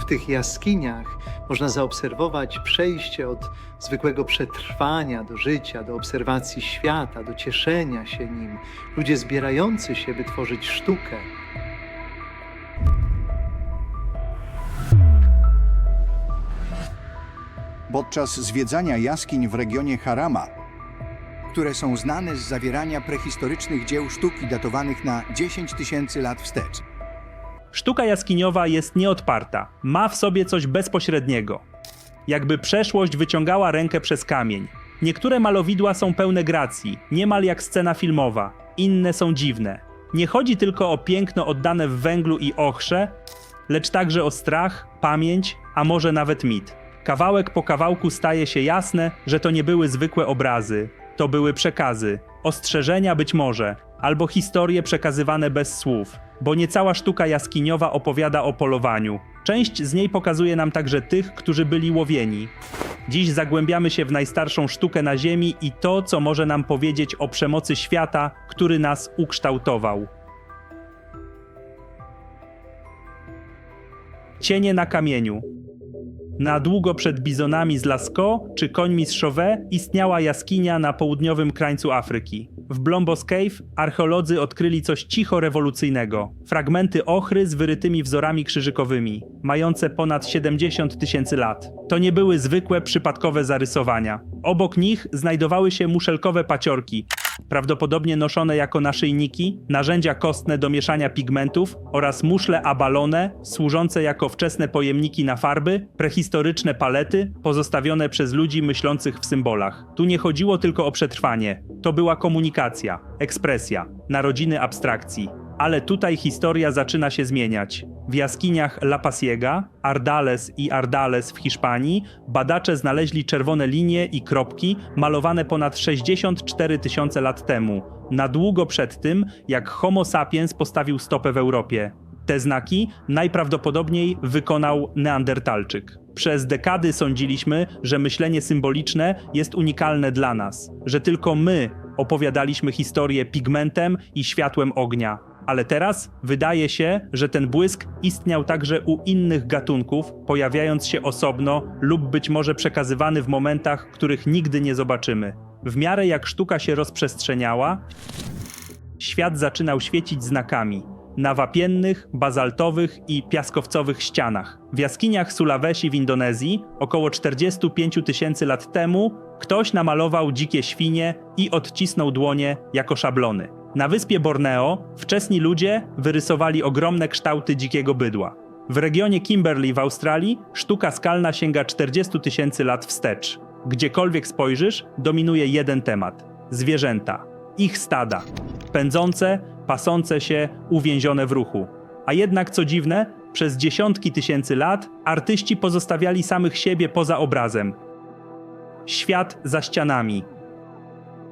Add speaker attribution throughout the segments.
Speaker 1: W tych jaskiniach można zaobserwować przejście od zwykłego przetrwania do życia, do obserwacji świata, do cieszenia się nim. Ludzie zbierający się, by tworzyć sztukę.
Speaker 2: Podczas zwiedzania jaskiń w regionie Harama,
Speaker 3: które są znane z zawierania prehistorycznych dzieł sztuki datowanych na 10 tysięcy lat wstecz.
Speaker 4: Sztuka jaskiniowa jest nieodparta, ma w sobie coś bezpośredniego. Jakby przeszłość wyciągała rękę przez kamień. Niektóre malowidła są pełne gracji, niemal jak scena filmowa, inne są dziwne. Nie chodzi tylko o piękno oddane w węglu i ochrze, lecz także o strach, pamięć, a może nawet mit. Kawałek po kawałku staje się jasne, że to nie były zwykłe obrazy, to były przekazy, ostrzeżenia być może, albo historie przekazywane bez słów, bo nie cała sztuka jaskiniowa opowiada o polowaniu. Część z niej pokazuje nam także tych, którzy byli łowieni. Dziś zagłębiamy się w najstarszą sztukę na Ziemi i to, co może nam powiedzieć o przemocy świata, który nas ukształtował. Cienie na kamieniu. Na długo przed bizonami z Lascaux czy końmi z Chauvet istniała jaskinia na południowym krańcu Afryki. W Blombos Cave archeolodzy odkryli coś cicho rewolucyjnego. Fragmenty ochry z wyrytymi wzorami krzyżykowymi, mające ponad 70 tysięcy lat. To nie były zwykłe przypadkowe zarysowania. Obok nich znajdowały się muszelkowe paciorki, prawdopodobnie noszone jako naszyjniki, narzędzia kostne do mieszania pigmentów oraz muszle abalone, służące jako wczesne pojemniki na farby, prehistoryczne palety, pozostawione przez ludzi myślących w symbolach. Tu nie chodziło tylko o przetrwanie, to była komunikacja, ekspresja, narodziny abstrakcji. Ale tutaj historia zaczyna się zmieniać. W jaskiniach La Pasiega, Ardales i Ardales w Hiszpanii badacze znaleźli czerwone linie i kropki malowane ponad 64 tysiące lat temu, na długo przed tym, jak Homo sapiens postawił stopę w Europie. Te znaki najprawdopodobniej wykonał Neandertalczyk. Przez dekady sądziliśmy, że myślenie symboliczne jest unikalne dla nas, że tylko my opowiadaliśmy historię pigmentem i światłem ognia. Ale teraz wydaje się, że ten błysk istniał także u innych gatunków, pojawiając się osobno lub być może przekazywany w momentach, których nigdy nie zobaczymy. W miarę jak sztuka się rozprzestrzeniała, świat zaczynał świecić znakami na wapiennych, bazaltowych i piaskowcowych ścianach. W jaskiniach Sulawesi w Indonezji około 45 tysięcy lat temu ktoś namalował dzikie świnie i odcisnął dłonie jako szablony. Na wyspie Borneo wczesni ludzie wyrysowali ogromne kształty dzikiego bydła. W regionie Kimberley w Australii sztuka skalna sięga 40 tysięcy lat wstecz. Gdziekolwiek spojrzysz, dominuje jeden temat zwierzęta, ich stada, pędzące, pasące się, uwięzione w ruchu. A jednak, co dziwne, przez dziesiątki tysięcy lat artyści pozostawiali samych siebie poza obrazem. Świat za ścianami.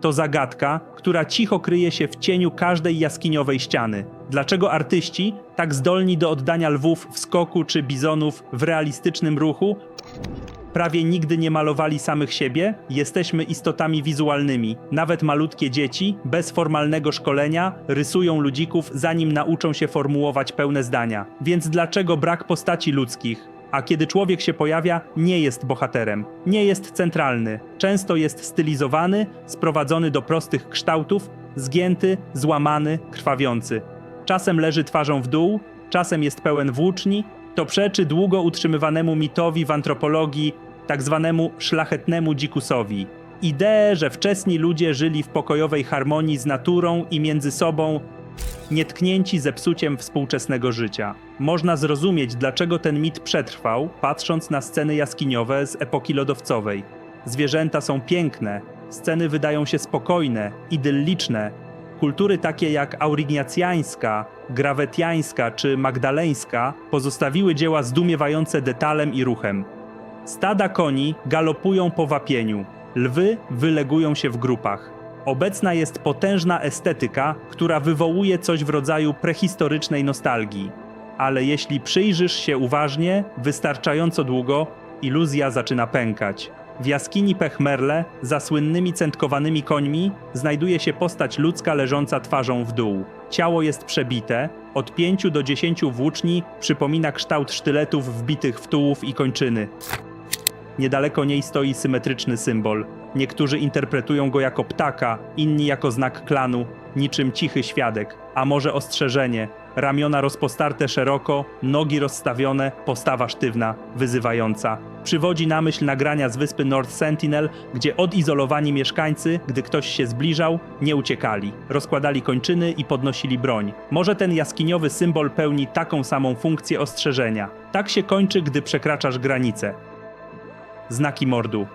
Speaker 4: To zagadka, która cicho kryje się w cieniu każdej jaskiniowej ściany. Dlaczego artyści, tak zdolni do oddania lwów w skoku czy bizonów w realistycznym ruchu, prawie nigdy nie malowali samych siebie? Jesteśmy istotami wizualnymi. Nawet malutkie dzieci, bez formalnego szkolenia, rysują ludzików, zanim nauczą się formułować pełne zdania. Więc dlaczego brak postaci ludzkich? A kiedy człowiek się pojawia, nie jest bohaterem, nie jest centralny. Często jest stylizowany, sprowadzony do prostych kształtów, zgięty, złamany, krwawiący. Czasem leży twarzą w dół, czasem jest pełen włóczni, to przeczy długo utrzymywanemu mitowi w antropologii, tak zwanemu szlachetnemu dzikusowi. Ideę, że wczesni ludzie żyli w pokojowej harmonii z naturą i między sobą, nietknięci zepsuciem współczesnego życia. Można zrozumieć, dlaczego ten mit przetrwał, patrząc na sceny jaskiniowe z epoki lodowcowej. Zwierzęta są piękne, sceny wydają się spokojne, idylliczne. Kultury takie jak aurignacjańska, grawetiańska czy magdaleńska pozostawiły dzieła zdumiewające detalem i ruchem. Stada koni galopują po wapieniu, lwy wylegują się w grupach. Obecna jest potężna estetyka, która wywołuje coś w rodzaju prehistorycznej nostalgii. Ale jeśli przyjrzysz się uważnie, wystarczająco długo, iluzja zaczyna pękać. W jaskini Pechmerle, za słynnymi centkowanymi końmi, znajduje się postać ludzka leżąca twarzą w dół. Ciało jest przebite, od 5 do 10 włóczni przypomina kształt sztyletów wbitych w tułów i kończyny. Niedaleko niej stoi symetryczny symbol. Niektórzy interpretują go jako ptaka, inni jako znak klanu, niczym cichy świadek, a może ostrzeżenie. Ramiona rozpostarte szeroko, nogi rozstawione, postawa sztywna, wyzywająca. Przywodzi na myśl nagrania z wyspy North Sentinel, gdzie odizolowani mieszkańcy, gdy ktoś się zbliżał, nie uciekali. Rozkładali kończyny i podnosili broń. Może ten jaskiniowy symbol pełni taką samą funkcję ostrzeżenia. Tak się kończy, gdy przekraczasz granicę. Znaki mordu.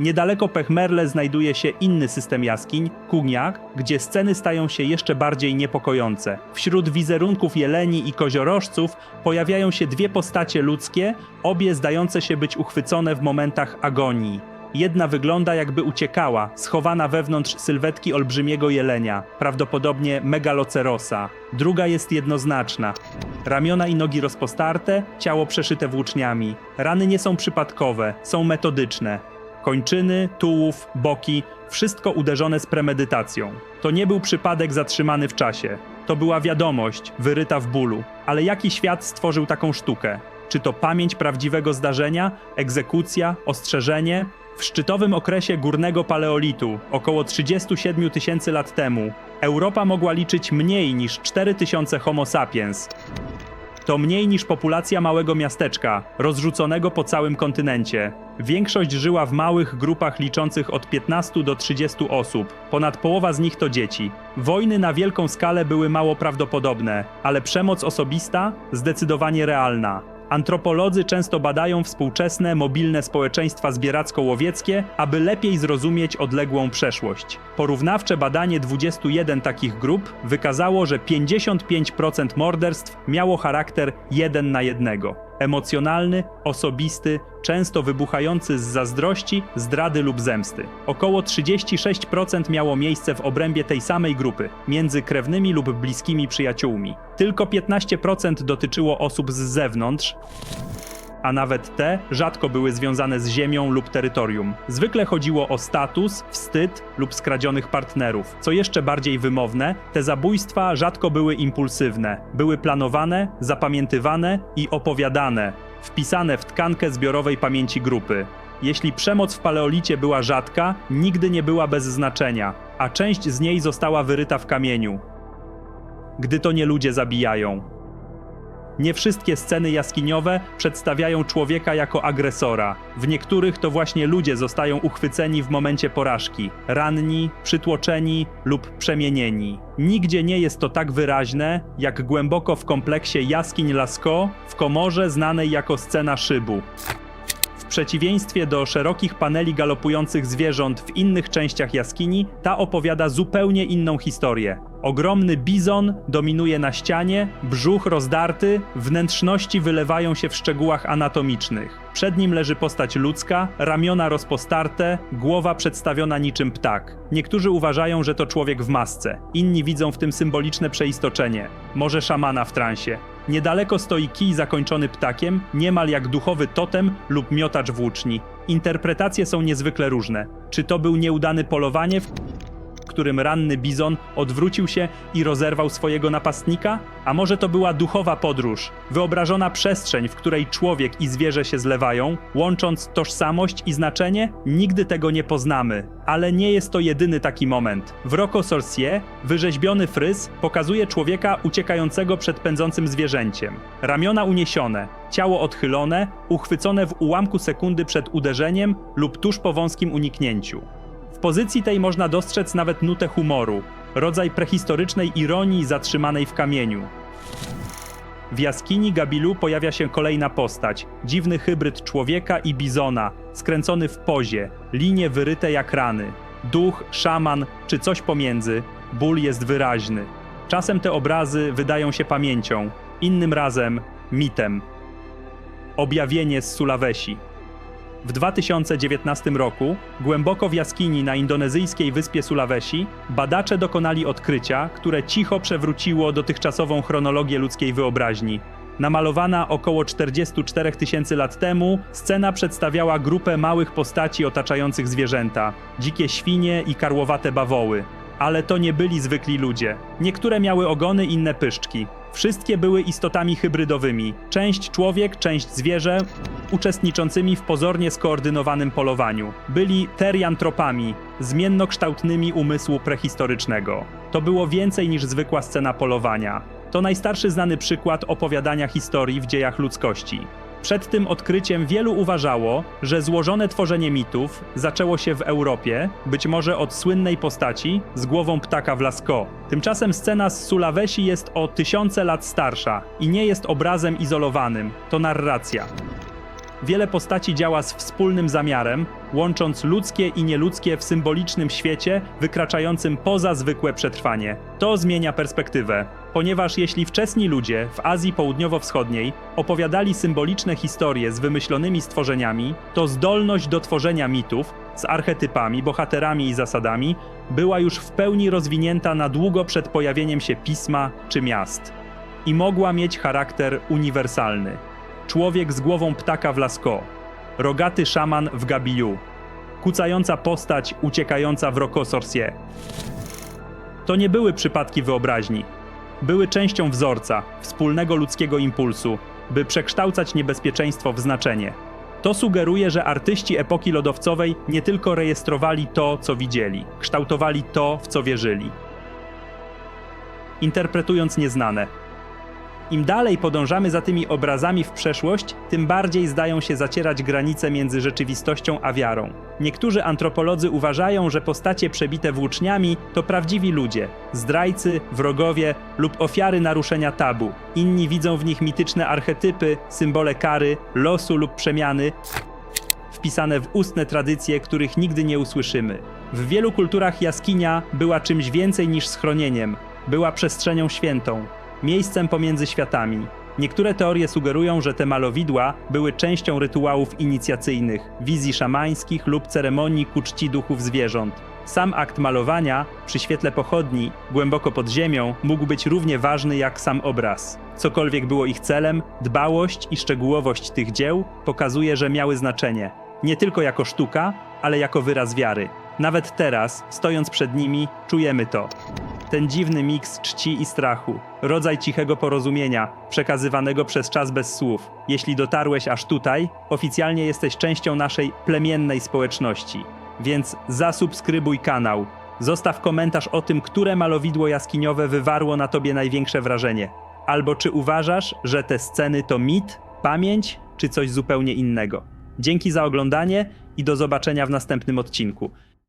Speaker 4: Niedaleko Pechmerle znajduje się inny system jaskiń, Kugniak, gdzie sceny stają się jeszcze bardziej niepokojące. Wśród wizerunków jeleni i koziorożców pojawiają się dwie postacie ludzkie, obie zdające się być uchwycone w momentach agonii. Jedna wygląda jakby uciekała, schowana wewnątrz sylwetki olbrzymiego jelenia, prawdopodobnie megalocerosa. Druga jest jednoznaczna. Ramiona i nogi rozpostarte, ciało przeszyte włóczniami. Rany nie są przypadkowe, są metodyczne. Kończyny, tułów, boki, wszystko uderzone z premedytacją. To nie był przypadek zatrzymany w czasie. To była wiadomość, wyryta w bólu. Ale jaki świat stworzył taką sztukę? Czy to pamięć prawdziwego zdarzenia, egzekucja, ostrzeżenie? W szczytowym okresie górnego paleolitu, około 37 tysięcy lat temu, Europa mogła liczyć mniej niż 4000 Homo sapiens. To mniej niż populacja małego miasteczka, rozrzuconego po całym kontynencie. Większość żyła w małych grupach liczących od 15 do 30 osób. Ponad połowa z nich to dzieci. Wojny na wielką skalę były mało prawdopodobne, ale przemoc osobista zdecydowanie realna. Antropolodzy często badają współczesne, mobilne społeczeństwa zbieracko-łowieckie, aby lepiej zrozumieć odległą przeszłość. Porównawcze badanie 21 takich grup wykazało, że 55% morderstw miało charakter jeden na jednego. Emocjonalny, osobisty, często wybuchający z zazdrości, zdrady lub zemsty. Około 36% miało miejsce w obrębie tej samej grupy, między krewnymi lub bliskimi przyjaciółmi. Tylko 15% dotyczyło osób z zewnątrz, a nawet te rzadko były związane z ziemią lub terytorium. Zwykle chodziło o status, wstyd lub skradzionych partnerów. Co jeszcze bardziej wymowne, te zabójstwa rzadko były impulsywne, były planowane, zapamiętywane i opowiadane, wpisane w tkankę zbiorowej pamięci grupy. Jeśli przemoc w paleolicie była rzadka, nigdy nie była bez znaczenia, a część z niej została wyryta w kamieniu. Gdy to nie ludzie zabijają, nie wszystkie sceny jaskiniowe przedstawiają człowieka jako agresora. W niektórych to właśnie ludzie zostają uchwyceni w momencie porażki, ranni, przytłoczeni lub przemienieni. Nigdzie nie jest to tak wyraźne, jak głęboko w kompleksie jaskiń Lascaux w komorze znanej jako scena szybu. Przeciwieństwie do szerokich paneli galopujących zwierząt w innych częściach jaskini, ta opowiada zupełnie inną historię. Ogromny bizon dominuje na ścianie, brzuch rozdarty, wnętrzności wylewają się w szczegółach anatomicznych. Przed nim leży postać ludzka, ramiona rozpostarte, głowa przedstawiona niczym ptak. Niektórzy uważają, że to człowiek w masce, inni widzą w tym symboliczne przeistoczenie, może szamana w transie. Niedaleko stoi kij zakończony ptakiem, niemal jak duchowy totem lub miotacz włóczni. Interpretacje są niezwykle różne. Czy to był nieudany polowanie, w którym ranny bizon odwrócił się i rozerwał swojego napastnika? A może to była duchowa podróż, wyobrażona przestrzeń, w której człowiek i zwierzę się zlewają, łącząc tożsamość i znaczenie? Nigdy tego nie poznamy. Ale nie jest to jedyny taki moment. W Rocco Sorcier wyrzeźbiony fryz pokazuje człowieka uciekającego przed pędzącym zwierzęciem. Ramiona uniesione, ciało odchylone, uchwycone w ułamku sekundy przed uderzeniem lub tuż po wąskim uniknięciu. Pozycji tej można dostrzec nawet nutę humoru, rodzaj prehistorycznej ironii zatrzymanej w kamieniu. W jaskini Gabilu pojawia się kolejna postać, dziwny hybryd człowieka i bizona, skręcony w pozie, linie wyryte jak rany. Duch, szaman czy coś pomiędzy, ból jest wyraźny. Czasem te obrazy wydają się pamięcią, innym razem mitem. Objawienie z Sulawesi. W 2019 roku, głęboko w jaskini na indonezyjskiej wyspie Sulawesi, badacze dokonali odkrycia, które cicho przewróciło dotychczasową chronologię ludzkiej wyobraźni. Namalowana około 44 tysięcy lat temu, scena przedstawiała grupę małych postaci otaczających zwierzęta dzikie świnie i karłowate bawoły. Ale to nie byli zwykli ludzie. Niektóre miały ogony, inne pyszczki. Wszystkie były istotami hybrydowymi. Część człowiek, część zwierzę, uczestniczącymi w pozornie skoordynowanym polowaniu. Byli teriantropami, zmiennokształtnymi umysłu prehistorycznego. To było więcej niż zwykła scena polowania. To najstarszy znany przykład opowiadania historii w dziejach ludzkości. Przed tym odkryciem wielu uważało, że złożone tworzenie mitów zaczęło się w Europie, być może od słynnej postaci z głową ptaka w Lascaux. Tymczasem scena z Sulawesi jest o tysiące lat starsza i nie jest obrazem izolowanym, to narracja. Wiele postaci działa z wspólnym zamiarem, łącząc ludzkie i nieludzkie w symbolicznym świecie wykraczającym poza zwykłe przetrwanie. To zmienia perspektywę, ponieważ jeśli wczesni ludzie w Azji Południowo-Wschodniej opowiadali symboliczne historie z wymyślonymi stworzeniami, to zdolność do tworzenia mitów z archetypami, bohaterami i zasadami była już w pełni rozwinięta na długo przed pojawieniem się pisma czy miast i mogła mieć charakter uniwersalny człowiek z głową ptaka w Lascaux, rogaty szaman w Gabiu, kucająca postać uciekająca w Rocco Sorcier. To nie były przypadki wyobraźni. Były częścią wzorca, wspólnego ludzkiego impulsu, by przekształcać niebezpieczeństwo w znaczenie. To sugeruje, że artyści epoki lodowcowej nie tylko rejestrowali to, co widzieli, kształtowali to, w co wierzyli. Interpretując nieznane, im dalej podążamy za tymi obrazami w przeszłość, tym bardziej zdają się zacierać granice między rzeczywistością a wiarą. Niektórzy antropolodzy uważają, że postacie przebite włóczniami to prawdziwi ludzie, zdrajcy, wrogowie lub ofiary naruszenia tabu. Inni widzą w nich mityczne archetypy, symbole kary, losu lub przemiany, wpisane w ustne tradycje, których nigdy nie usłyszymy. W wielu kulturach jaskinia była czymś więcej niż schronieniem, była przestrzenią świętą, miejscem pomiędzy światami. Niektóre teorie sugerują, że te malowidła były częścią rytuałów inicjacyjnych, wizji szamańskich lub ceremonii ku czci duchów zwierząt. Sam akt malowania, przy świetle pochodni, głęboko pod ziemią, mógł być równie ważny jak sam obraz. Cokolwiek było ich celem, dbałość i szczegółowość tych dzieł pokazuje, że miały znaczenie. Nie tylko jako sztuka, ale jako wyraz wiary. Nawet teraz, stojąc przed nimi, czujemy to. Ten dziwny miks czci i strachu, rodzaj cichego porozumienia, przekazywanego przez czas bez słów. Jeśli dotarłeś aż tutaj, oficjalnie jesteś częścią naszej plemiennej społeczności. Więc zasubskrybuj kanał. Zostaw komentarz o tym, które malowidło jaskiniowe wywarło na tobie największe wrażenie. Albo czy uważasz, że te sceny to mit, pamięć, czy coś zupełnie innego. Dzięki za oglądanie i do zobaczenia w następnym odcinku.